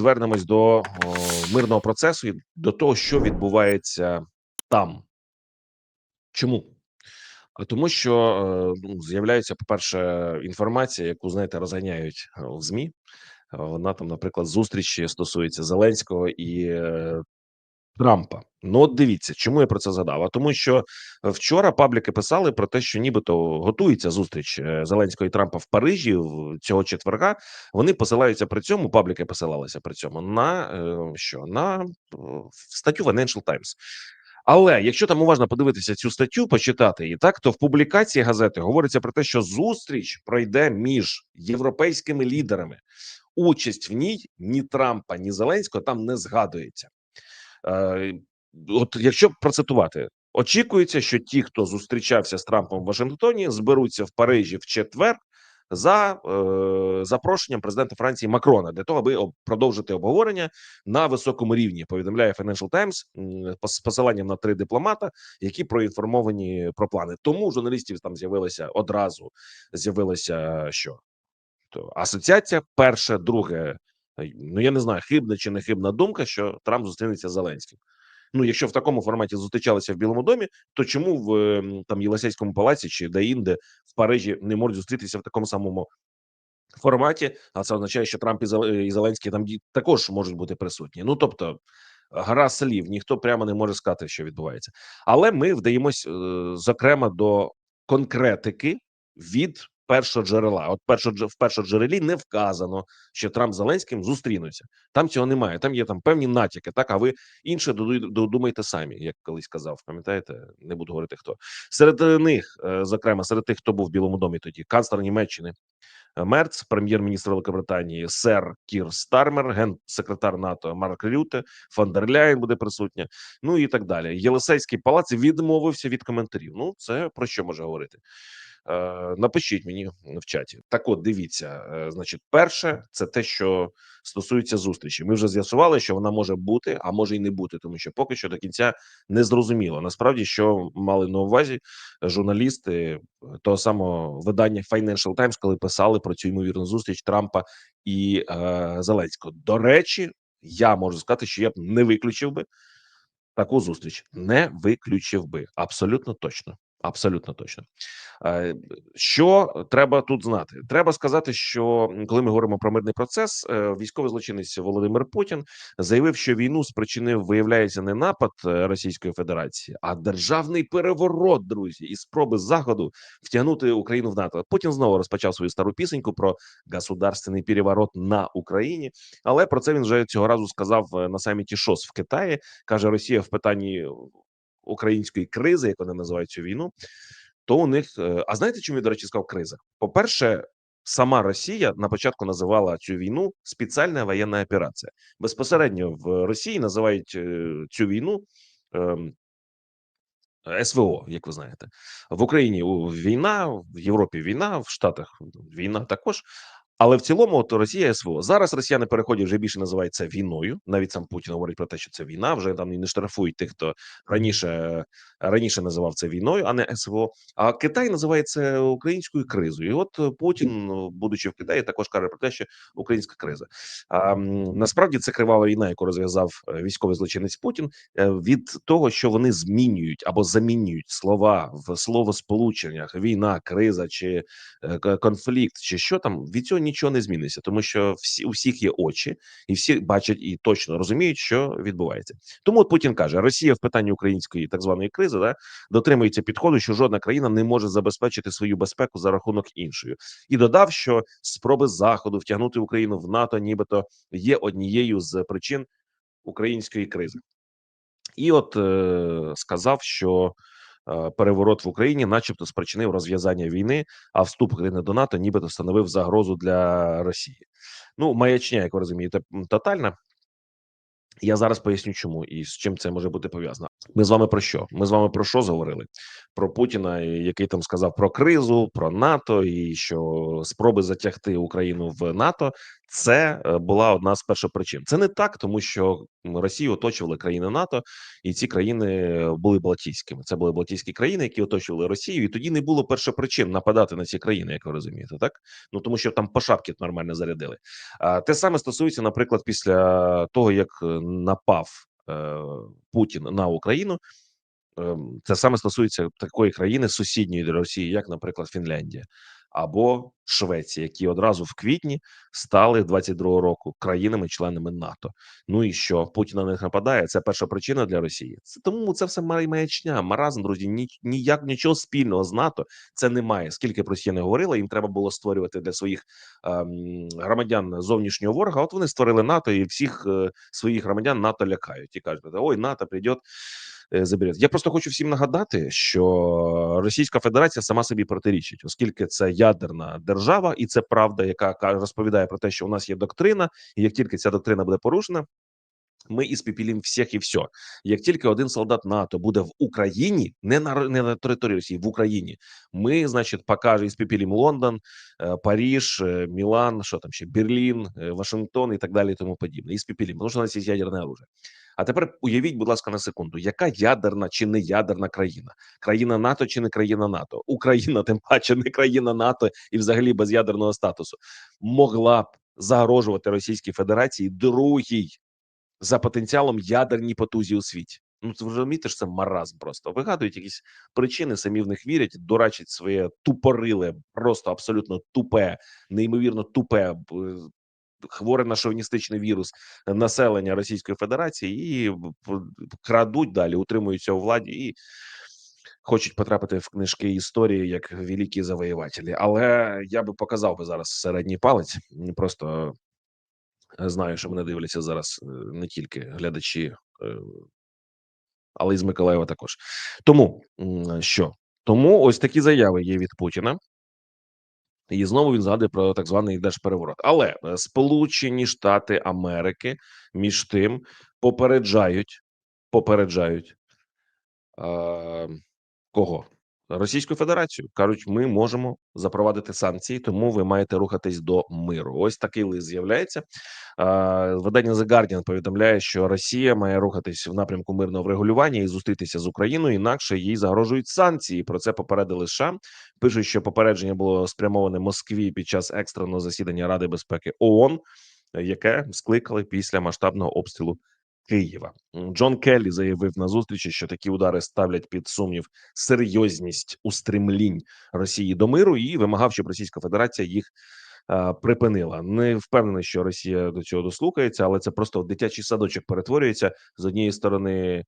звернемось до о, мирного процесу і до того, що відбувається там. Чому? А тому, що е, ну, з'являється, по-перше, інформація, яку знаєте, розганяють е, в ЗМІ. Вона там, наприклад, зустрічі стосується Зеленського і е, Трампа. Ну, от дивіться, чому я про це згадав? А тому, що вчора пабліки писали про те, що нібито готується зустріч е, Зеленського і Трампа в Парижі цього четверга. Вони посилаються при цьому. Пабліки посилалися при цьому на е, що на е, статтю Financial Times. Але якщо там уважно подивитися цю статтю, почитати її так, то в публікації газети говориться про те, що зустріч пройде між європейськими лідерами. Участь в ній ні Трампа, ні Зеленського там не згадується. Е, От якщо процитувати, очікується, що ті, хто зустрічався з Трампом в Вашингтоні, зберуться в Парижі в четвер за е, запрошенням президента Франції Макрона для того, аби продовжити обговорення на високому рівні. Повідомляє Financial Times з посиланням на три дипломата, які проінформовані про плани. Тому журналістів там з'явилося одразу. З'явилося що то асоціація, перше, друге. Е, Ну я не знаю, хибна чи не хибна думка, що Трамп зустрінеться з Зеленським. Ну, якщо в такому форматі зустрічалися в Білому домі, то чому в ем, там Єлисейському палаці чи де-інде в Парижі не можуть зустрітися в такому самому форматі? А це означає, що Трамп і Зеленський там також можуть бути присутні. Ну тобто, гра слів, ніхто прямо не може сказати, що відбувається. Але ми вдаємось, е, зокрема, до конкретики від першого джерела. От першо, в першоджерелі не вказано, що Трамп з Зеленським зустрінуться. Там цього немає. Там є там певні натяки. Так, а ви інше додумайте самі, як колись казав. Пам'ятаєте, не буду говорити хто серед е, них, е, зокрема, серед тих, хто був в Білому домі, тоді канцлер Німеччини. е, Мерц, прем'єр-міністр Великобританії, сер Кір Стармер, генсекретар НАТО Марк Рюте, фон дер Ляєн буде присутня, ну і так далі. Єлисейський палац відмовився від коментарів. Ну, це про що може говорити? Е, напишіть мені в чаті. Так, от дивіться, е, значить, перше, це те, що стосується зустрічі. Ми вже з'ясували, що вона може бути, а може й не бути, тому що поки що до кінця не зрозуміло. Насправді, що мали на увазі журналісти того самого видання Financial Times, коли писали про цю ймовірну зустріч Трампа і е, Зеленського. До речі, я можу сказати, що я б не виключив би таку зустріч. Не виключив би абсолютно точно. Абсолютно точно. Е, Що треба тут знати? Треба сказати, що коли ми говоримо про мирний процес, е, військовий злочинець Володимир Путін заявив, що війну спричинив, виявляється, не напад е, Російської Федерації, а державний переворот, друзі, і спроби заходу втягнути Україну в НАТО. Путін знову розпочав свою стару пісеньку про государственний переворот на Україні, але про це він вже цього разу сказав на саміті ШОС в Китаї. каже Росія в питанні української кризи, як вони називають цю війну, то у них е, а знаєте, чому я, до речі, сказав криза? По-перше, сама Росія на початку називала цю війну спеціальна воєнна операція. Безпосередньо в Росії називають е, цю війну. ем, СВО, як ви знаєте, в Україні війна, в Європі війна, в Штатах війна також. Але в цілому, от Росія СВО зараз Росіяни переходять вже більше називають це війною. Навіть сам Путін говорить про те, що це війна. Вже там не штрафують тих, хто раніше раніше називав це війною, а не СВО. А Китай називає це українською кризою. І от Путін, будучи в Китаї, також каже про те, що українська криза. А насправді це кривава війна, яку розв'язав е, військовий злочинець Путін е, від того, що вони змінюють або замінюють слова в словосполученнях: війна, криза чи е, конфлікт, чи що там від цього нічого не зміниться, тому що всі у всіх є очі, і всі бачать і точно розуміють, що відбувається. Тому от Путін каже: Росія в питанні української так званої кризи да дотримується підходу, що жодна країна не може забезпечити свою безпеку за рахунок іншої, і додав, що спроби заходу втягнути Україну в НАТО, нібито є однією з причин української кризи. І от е, сказав, що переворот в Україні, начебто, спричинив розв'язання війни, а вступ країни до НАТО, нібито становив загрозу для Росії. Ну, маячня, як ви розумієте, тотальна. Я зараз поясню, чому і з чим це може бути пов'язано. Ми з вами про що? Ми з вами про що заговорили? Про Путіна, який там сказав про кризу, про НАТО, і що спроби затягти Україну в НАТО Це е, була одна з першопричин. Це не так, тому що Росію оточували країни НАТО, і ці країни були Балтійськими. Це були Балтійські країни, які оточували Росію, і тоді не було першопричин нападати на ці країни, як ви розумієте, так ну тому що там по шапки нормально зарядили. А те саме стосується, наприклад, після того як е, напав е, Путін на Україну. Ем, це саме стосується такої країни сусідньої до Росії, як, наприклад, Фінляндія або Швеція, які одразу в квітні стали 22-го року країнами-членами НАТО. Ну і що Путін на них нападає? Це перша причина для Росії. Це тому це все маячня, маразм, друзі. Ні, ніяк нічого спільного з НАТО це немає. Скільки б Росія не говорила, їм треба було створювати для своїх ем, громадян зовнішнього ворога. От вони створили НАТО і всіх е, своїх громадян НАТО лякають і кажуть: ой, НАТО прийде. Е, заберет. Я просто хочу всім нагадати, що Російська Федерація сама собі протирічить, оскільки це ядерна держава, і це правда, яка розповідає про те, що у нас є доктрина, і як тільки ця доктрина буде порушена. Ми іспепілім всіх і все. Як тільки один солдат НАТО буде в Україні, не на не на території Росії, в Україні, ми, значить, покаже іспепілім Лондон, е, Париж, е, Мілан, що там ще Берлін, Вашингтон і так далі, і тому подібне. Іспепілім, тому що у нас є ядерне оружие. А тепер уявіть, будь ласка, на секунду, яка ядерна чи не ядерна країна? Країна НАТО чи не країна НАТО? Україна, тим паче не країна НАТО і взагалі без ядерного статусу могла б загрожувати Російській Федерації другій за потенціалом ядерній потузі у світі. Ну це розумієте, що це маразм просто вигадують якісь причини, самі в них вірять, дурачать своє тупориле, просто абсолютно тупе, неймовірно тупе хворе на шовіністичний вірус населення Російської Федерації і крадуть далі, утримуються у владі і хочуть потрапити в книжки історії як великі завоювателі. Але я би показав би зараз середній палець. Просто знаю, що мене дивляться зараз е, не тільки глядачі, е, але й з Миколаєва також. Тому що тому ось такі заяви є від Путіна. І знову він згадує про так званий держпереворот. Але е, Сполучені Штати Америки між тим попереджають попереджають е, кого Російську Федерацію кажуть, ми можемо запровадити санкції, тому ви маєте рухатись до миру. Ось такий лист з'являється. Видання The Guardian повідомляє, що Росія має рухатись в напрямку мирного врегулювання і зустрітися з Україною інакше їй загрожують санкції. Про це попередили США. Пишуть, що попередження було спрямоване Москві під час екстреного засідання Ради безпеки ООН, яке скликали після масштабного обстрілу Києва. Джон Келлі заявив на зустрічі, що такі удари ставлять під сумнів серйозність устремлінь Росії до миру і вимагав, щоб Російська Федерація їх а, припинила. Не впевнений, що Росія до цього дослухається, але це просто дитячий садочок перетворюється з однієї сторони,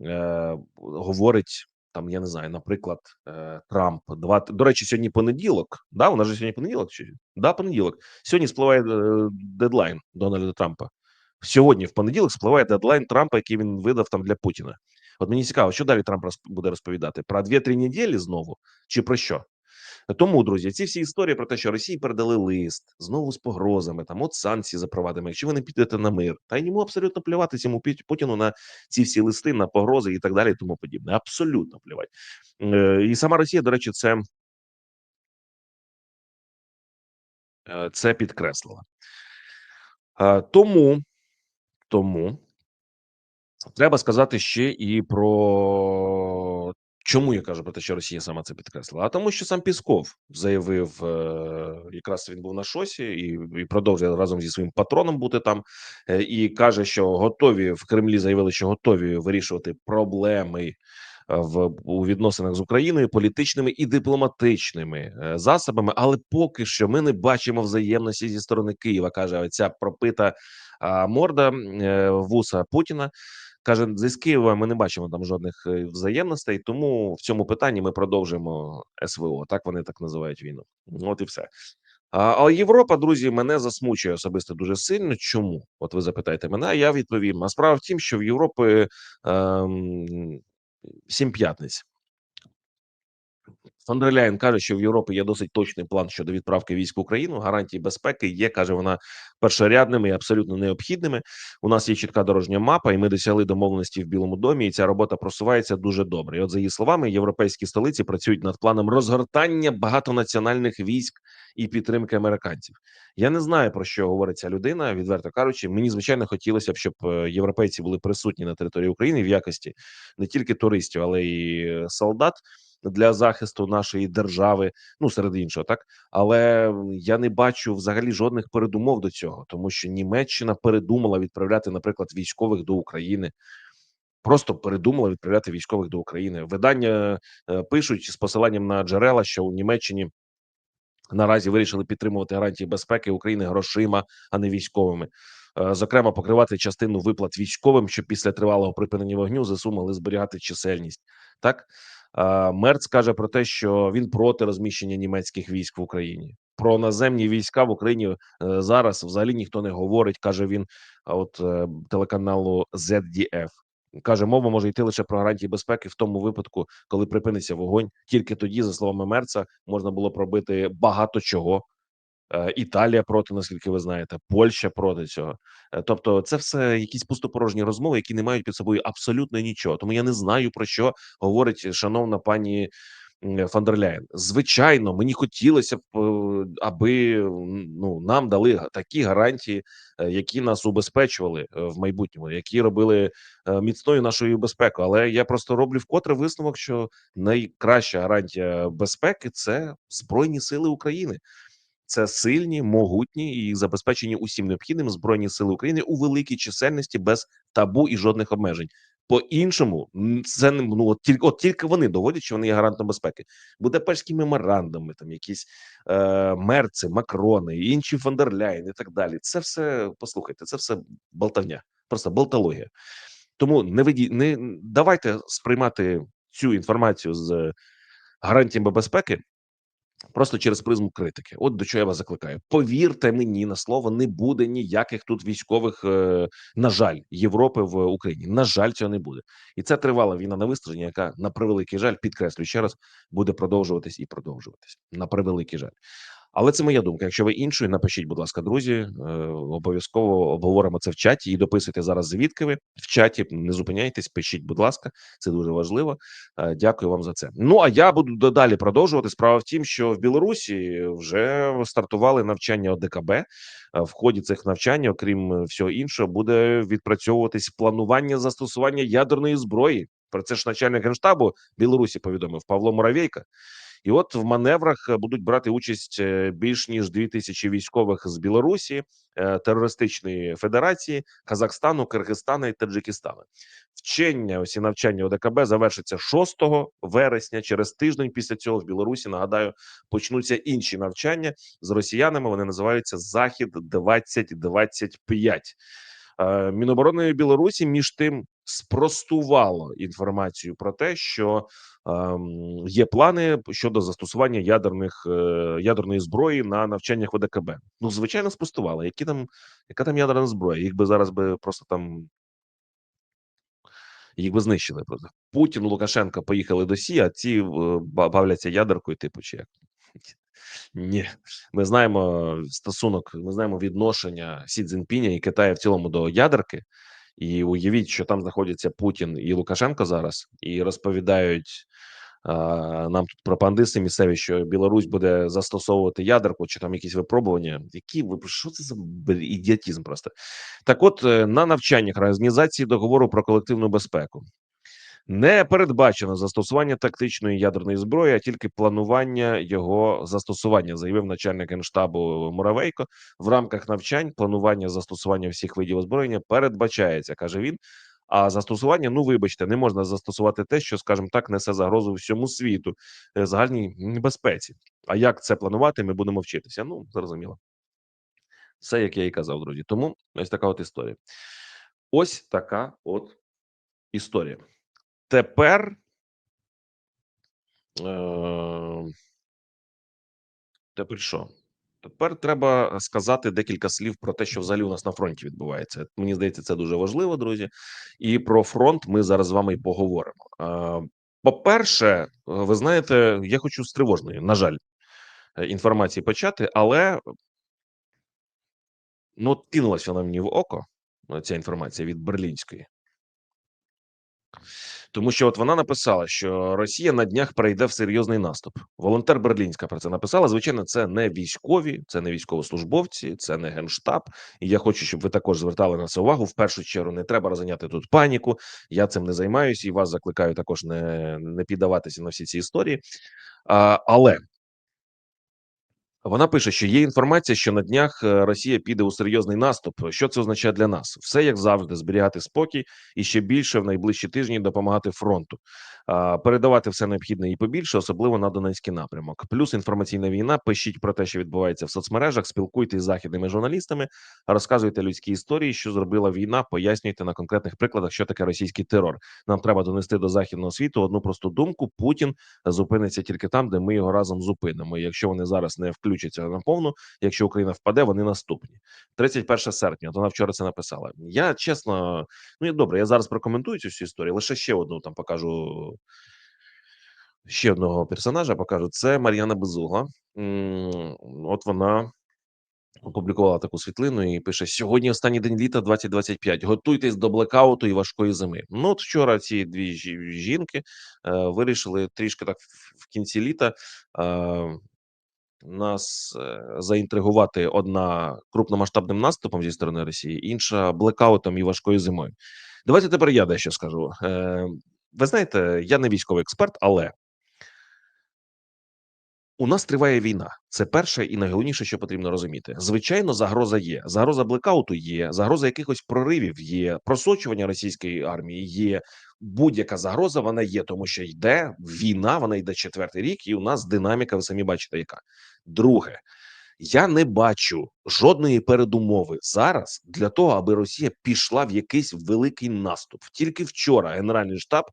е, говорить. Там я не знаю, наприклад, е, Трамп два до речі, сьогодні понеділок. Да, у нас же сьогодні понеділок. Чи да, понеділок. Сьогодні спливає е, дедлайн Дональда Трампа сьогодні, в понеділок, спливає дедлайн Трампа, який він видав там для Путіна. От мені цікаво, що далі Трамп буде розповідати про 2-3 неділі знову чи про що? Тому, друзі, ці всі історії про те, що Росії передали лист знову з погрозами, там от санкції запровадимо, якщо ви не підете на мир, та й йому абсолютно плювати цьому Путіну на ці всі листи, на погрози і так далі, і тому подібне. Абсолютно плювати. Е, і сама Росія, до речі, це, е, це підкреслила. Е, тому. Тому треба сказати ще і про чому я кажу про те, що Росія сама це підкреслила. А тому, що сам Пісков заявив, е, якраз він був на шосі і і продовжує разом зі своїм патроном бути там, е, і каже, що готові в Кремлі заявили, що готові вирішувати проблеми в у відносинах з Україною політичними і дипломатичними е, засобами, але поки що ми не бачимо взаємності зі сторони Києва. каже оця пропита морда е, вуса Путіна. Каже, з Києва ми не бачимо там жодних е, взаємностей, тому в цьому питанні ми продовжуємо СВО. Так вони так називають війну. От і все. А Європа, друзі, мене засмучує особисто дуже сильно. Чому? От ви запитаєте мене, а я відповім. А справа в тім, що в Європі ем, сім п'ятниць. Фон дер Ляєн каже, що в Європі є досить точний план щодо відправки військ в Україну. Гарантії безпеки є, каже вона, першорядними і абсолютно необхідними. У нас є чітка дорожня мапа, і ми досягли домовленості в Білому домі. І ця робота просувається дуже добре. І от за її словами, європейські столиці працюють над планом розгортання багатонаціональних військ і підтримки американців. Я не знаю про що говорить ця людина. Відверто кажучи, мені звичайно хотілося б, щоб е, європейці були присутні на території України в якості не тільки туристів, але й е, солдат для захисту нашої держави. Ну серед іншого, так але я не бачу взагалі жодних передумов до цього, тому що Німеччина передумала відправляти, наприклад, військових до України. Просто передумала відправляти військових до України. Видання е, пишуть з посиланням на джерела, що у Німеччині наразі вирішили підтримувати гарантії безпеки України грошима, а не військовими. Е, Зокрема, покривати частину виплат військовим, щоб після тривалого припинення вогню ЗСУ могли зберігати чисельність. Так Мерц каже про те, що він проти розміщення німецьких військ в Україні. Про наземні війська в Україні е, зараз взагалі ніхто не говорить, каже він. От е, телеканалу ZDF. каже, мова може йти лише про гарантії безпеки в тому випадку, коли припиниться вогонь. Тільки тоді, за словами Мерца, можна було пробити багато чого. Е, Італія проти, наскільки ви знаєте, Польща проти цього. Е, Тобто, це все якісь пустопорожні розмови, які не мають під собою абсолютно нічого. Тому я не знаю про що говорить шановна пані м, фон дер Ляєн. Звичайно, мені хотілося б, е, аби ну нам дали такі гарантії, е, які нас убезпечували е, в майбутньому, які робили е, міцною нашою безпеку. Але я просто роблю вкотре висновок, що найкраща гарантія безпеки це збройні сили України. Це сильні, могутні і забезпечені усім необхідним збройні сили України у великій чисельності без табу і жодних обмежень. По іншому, це ну от тільки от тільки вони доводять, що вони є гарантом безпеки. Будапештські меморандуми, там якісь е, мерци, макрони, інші фондерляйн і так далі. Це все послухайте, це все болтавня, просто болтологія. Тому не виді, не давайте сприймати цю інформацію з гарантіями безпеки Просто через призму критики. От до чого я вас закликаю. Повірте мені на слово, не буде ніяких тут військових, е, на жаль, Європи в Україні. На жаль, цього не буде. І це тривала війна на виснаження, яка на превеликий жаль, підкреслюю ще раз, буде продовжуватись і продовжуватись. На превеликий жаль. Але це моя думка. Якщо ви іншою, напишіть, будь ласка, друзі. Е, обов'язково обговоримо це в чаті і дописуйте зараз звідки ви в чаті. Не зупиняйтесь, пишіть, будь ласка, це дуже важливо. Е, Дякую вам за це. Ну а я буду додалі продовжувати. Справа в тім, що в Білорусі вже стартували навчання ОДКБ. Е, В ході цих навчань, окрім всього іншого, буде відпрацьовуватись планування застосування ядерної зброї. Про це ж начальник генштабу Білорусі повідомив Павло Муравейко. І от в маневрах е, будуть брати участь е, більш ніж дві тисячі військових з Білорусі, е, терористичної федерації, Казахстану, Киргизстана і Таджикистану. Вчення усі навчання ОДКБ завершиться 6 вересня. Через тиждень після цього в Білорусі нагадаю почнуться інші навчання з росіянами. Вони називаються Захід 2025 Е, Міноборони Білорусі між тим спростувало інформацію про те, що ем, є плани щодо застосування ядерних е, ядерної зброї на навчаннях ВДКБ. Ну звичайно, спростувало. Які там яка там ядерна зброя? Їх би зараз би просто там їх би знищили. Просто Путін, Лукашенко поїхали до Сі, а ці е, бавляться ядеркою, типу, чи як. Ні, ми знаємо стосунок, ми знаємо відношення Сі Цзіньпіня і Китаю в цілому до ядерки. І уявіть, що там знаходяться Путін і Лукашенко зараз, і розповідають а, нам тут пропагандисти місцеві, що Білорусь буде застосовувати ядерку, чи там якісь випробування. Які ви що це за ідіотізм? Просто так, от е, на навчаннях організації договору про колективну безпеку не передбачено застосування тактичної ядерної зброї, а тільки планування його застосування, заявив начальник генштабу Муравейко. В рамках навчань планування застосування всіх видів озброєння передбачається, каже він. А застосування, ну вибачте, не можна застосувати те, що, скажімо так, несе загрозу всьому світу, е, загальній безпеці. А як це планувати? Ми будемо вчитися. Ну зрозуміло, все як я і казав, друзі. Тому ось така от історія. Ось така от історія. Тепер Е, Тепер що? Тепер треба сказати декілька слів про те, що взагалі у нас на фронті відбувається. Мені здається, це дуже важливо, друзі. І про фронт ми зараз з вами і поговоримо. Е, По-перше, ви знаєте, я хочу з тривожної, на жаль, е, інформації почати, але ну, от кинулась вона мені в око, е, ця інформація від Берлінської. Тому що от вона написала, що Росія на днях перейде в серйозний наступ. Волонтер Берлінська про це написала. Звичайно, це не військові, це не військовослужбовці, це не генштаб. І я хочу, щоб ви також звертали на це увагу. В першу чергу не треба розганяти тут паніку. Я цим не займаюся і вас закликаю також не, не піддаватися на всі ці історії. А, але вона пише, що є інформація, що на днях е, Росія піде у серйозний наступ. Що це означає для нас? Все як завжди, зберігати спокій і ще більше в найближчі тижні допомагати фронту, передавати все необхідне і побільше, особливо на Донецький напрямок. Плюс інформаційна війна. Пишіть про те, що відбувається в соцмережах, спілкуйтесь з західними журналістами, розказуйте людські історії, що зробила війна. Пояснюйте на конкретних прикладах, що таке російський терор. Нам треба донести до західного світу одну просту думку: Путін зупиниться тільки там, де ми його разом зупинимо. І Якщо вони зараз не включаться наповну, якщо Україна впаде, вони наступні. 31 серпня. Вона вчора це написала. Я чесно, ну і добре. Я зараз прокоментую цю всю історію. Лише ще одну там покажу. Ще одного персонажа покажу. Це Мар'яна Безугла. От вона опублікувала таку світлину і пише: сьогодні останній день літа 2025. Готуйтесь до блекауту і важкої зими. Ну от вчора ці дві жінки е, вирішили трішки так в- кінці літа. Е, нас е, заінтригувати одна крупномасштабним наступом зі сторони Росії, інша блекаутом і важкою зимою. Давайте тепер я дещо скажу. Ви знаєте, я не військовий експерт, але у нас триває війна. Це перше і найголовніше, що потрібно розуміти. Звичайно, загроза є. Загроза блекауту є, загроза якихось проривів є, просочування російської армії є. Будь-яка загроза вона є, тому що йде війна, вона йде четвертий рік, і у нас динаміка. Ви самі бачите, яка друге. Я не бачу жодної передумови зараз для того, аби Росія пішла в якийсь великий наступ. Тільки вчора Генеральний штаб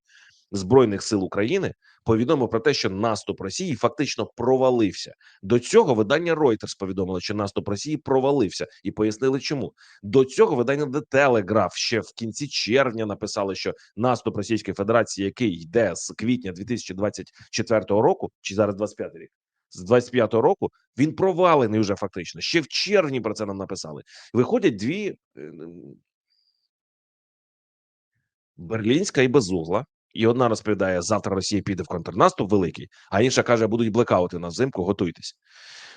збройних сил України повідомив про те, що наступ Росії фактично провалився. До цього видання Reuters повідомило, що наступ Росії провалився, і пояснили, чому до цього видання The Telegraph ще в кінці червня написали, що наступ Російської Федерації, який йде з квітня 2024 року, чи зараз 25 рік. З 25-го року він провалений вже фактично. Ще в червні про це нам написали. Виходять дві е, Берлінська і Безугла. І одна розповідає: завтра Росія піде в контрнаступ великий, а інша каже, будуть блекаути на взимку, готуйтесь.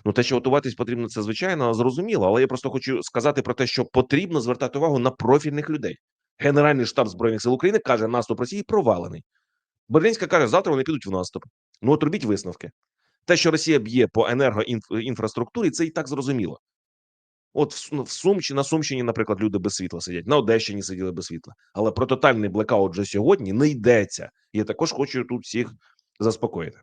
Ну, те, що готуватись потрібно, це звичайно зрозуміло, але я просто хочу сказати про те, що потрібно звертати увагу на профільних людей. Генеральний штаб збройних сил України каже, наступ Росії провалений. Берлінська каже, завтра вони підуть в наступ. Ну от робіть висновки. Те, що Росія б'є по енергоінфраструктурі, це і так зрозуміло. От в, Су- Сумщині, на Сумщині, наприклад, люди без світла сидять, на Одещині сиділи без світла. Але про тотальний блекаут вже сьогодні не йдеться. Я також хочу тут всіх заспокоїти.